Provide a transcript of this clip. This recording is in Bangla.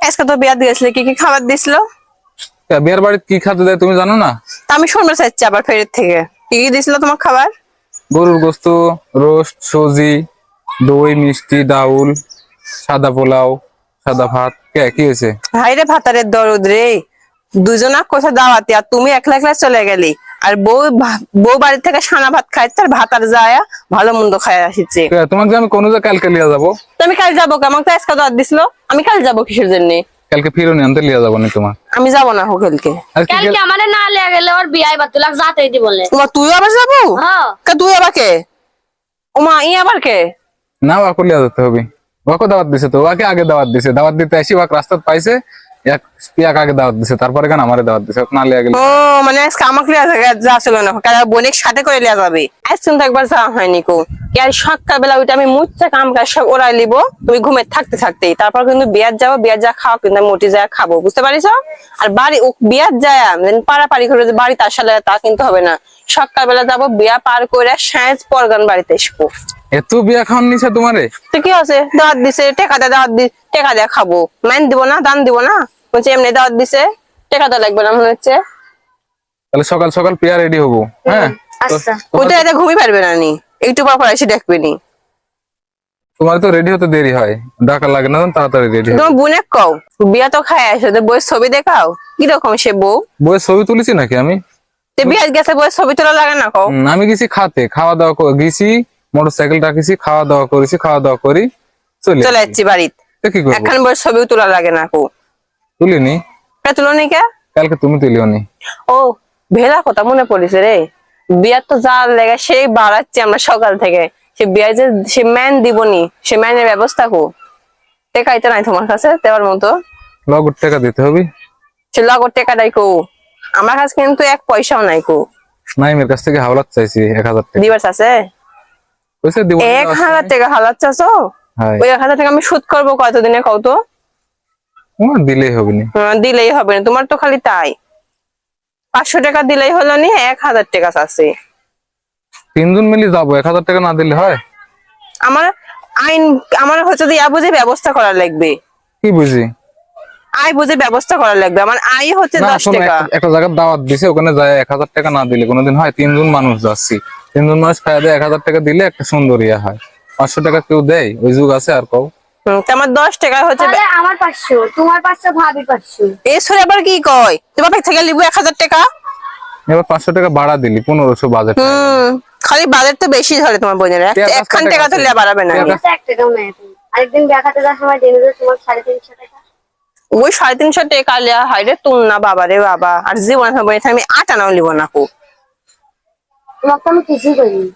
আজকে তো বিয়া দিয়েছিল কি কি খাবার দিছিল বিয়ের বাড়িতে কি খাতে দেয় তুমি জানো না? আমি শুনতে চাইছি আবার ফেরত থেকে। কি কি দিছিল তোমার খাবার? গরুর গোস্ত রোস্ট সজি দই মিষ্টি ডাউল সাদা পোলাও সাদা ভাত কে কি হয়েছে? হাই রে ভাতারের দরদ রে। দুজনা কোথায় দাওয়াতে আর তুমি একলা একলা চলে গেলি। আর বউ বউ বাড়ি থেকে সানা ভাত খাইছে আর ভাতার যায় ভালো মন্দ খাই আসিছে। তোমাকে যে আমি কোনো যে কালকে লিয়া যাব? তো আমি কাল যাব আমাকে তো আজকে দাওয়াত দিছিল। আমি কাল যাব কিসের জন্য? কালকে ফিরোনি আনতে লিয়া যাব না তোমার। আমি যাব না হোটেলকে আর কি কালকে আমারে না লিয়া গেলে ওর বিয়াই বা তুলাক যাতে দি বলে। তোমার তুই আবার যাব? হ্যাঁ। কে তুই আবার কে? ওমা ই আবার কে? না ওয়াকে লিয়া যেতে হবে। ওয়াকে দাওয়াত দিছে তো ওয়াকে আগে দাওয়াত দিছে। দাওয়াত দিতে আসি ওয়াক রাস্তাত পাইছে মানে সাথে করে যাবে। একবার যাওয়া হয়নি কো। আর সকালবেলা ওইটা আমি কাম কাজ সব ওরাই লিব। তুমি থাকতে তারপর কিন্তু বিয়ার যাব, বিয়ার যা খাওয়া, কিন্তু মোটি যা খাব। বুঝতে পারিস? আর বাড়ি বিয়ার যায় পাড়াপাড়ি করে বাড়ি তার সাথে তা কিন্তু হবে না। সকালবেলা যাব, বিয়া পার করে সাঁজ পরগান বাড়িতে আসব এত বিয়া খাওয়ান নিছে তোমারে? তো কি আছে দাওয়াত দিছে টেকা দিয়ে দাওয়াত দি টেকা দিয়ে খাব। মাইন দিব না দান দিব না? বলছে এমনি দাওয়াত দিছে টেকা তো লাগবে না মনে হচ্ছে। তাহলে সকাল সকাল পিয়া রেডি হব হ্যাঁ? আচ্ছা। ওইটা এতে ঘুমিয়ে পারবে না নি। একটু পর পর এসে দেখবে নি। তোমার তো রেডি হতে দেরি হয়। ডাকা লাগে না তাড়াতাড়ি রেডি তোমার বোনে কও বিয়া তো খায় আসে তো বইয়ের ছবি দেখাও? কীরকম সে বউ? বইয়ের ছবি তুলেছি নাকি আমি? তো বিয়া গেছে বইয়ের ছবি তোলা লাগে না কও? আমি গেছি খাতে খাওয়া দাওয়া গেছি মোটর সাইকেল রাখেছি খাওয়া দাওয়া করেছি খাওয়া দাওয়া করি চলে চলে। যাচ্ছি বাড়িতে। তো কি করব? এখন বইয়ের ছবিও তোলা লাগে না কো। তুলিনি? কে তুলো নি কে? কালকে তুমি তুলিওনি ও ভেলা কথা মনে পড়েছে রে। বিয়ার তো যা লেগে সেই বাড়াচ্ছি আমরা সকাল থেকে। সে বিয়ার যে সে ম্যান দিবনি সে ম্যানের ব্যবস্থা কো। টেকাইতে নাই তোমার কাছে দেওয়ার মতো। লগর টাকা দিতে হবে? সে লগর টেকাটাই কো। আমার কাছে কিন্তু এক পয়সাও নাই কো। নাইমের কাছ থেকে হাওলাত চাইছি এক হাজার টাকা। দিবার আছে? পয়সা দিব এক হাজার টাকা হালাত ওই এক হাজার টাকা আমি সুদ করব কতদিনে কও তোমার দিলেই হবে নি। দিলেই হবে না। তোমার তো খালি তাই। পাঁচশো টাকা দিলেই হলো নি এক হাজার টাকা আছে তিনজন মিলে যাব এক হাজার টাকা না দিলে হয়? আমার আইন আমার হচ্ছে ইয়া বুঝে ব্যবস্থা করা লাগবে। কি বুঝি? আয় বুঝে ব্যবস্থা করা লাগবে। আমার আয় হচ্ছে দশ টাকা। একটা- জায়গার দাওয়াত দিছে ওখানে যায় এক হাজার টাকা না দিলে। কোনোদিন হয় তিনজন মানুষ যাচ্ছি। তিনজন মানুষ খাওয়া দেয় এক হাজার টাকা দিলে একটা সুন্দর ইয়া হয়। পাঁচশো টাকা কেউ দেয় ওই যুগ আছে আর কও। হুম, তো আমার দশ টাকা হচ্ছে তাহলে আমার পাঁচশো তোমার পাঁচশো ভাবি পাঁচশো। এই সরে আবার কি কয়? তোমার কাছ থেকে লিবু এক হাজার টাকা? এবার পাঁচশো টাকা ভাড়া দিলি পনেরোশো বাজেট হুম খালি বাজার তো বেশি ধরে তোমার বোনের। এক- একখান টাকা তো আছে। লিয়া বাড়াবে না। টিয়া আমি তো এক টাকাও নেই এখন। আরেকদিন দেখাতে যাওয়ার সময় জেনে তোমার সাড়ে তিনশো টাকা। ওই সাড়ে তিনশো টাকা লিয়া হয় রে তুল না বাবা রে বাবা। আর জীবন হবে আমি আট আনাও লিব না কো। তোমাকে তো আমি কিছুই করিনি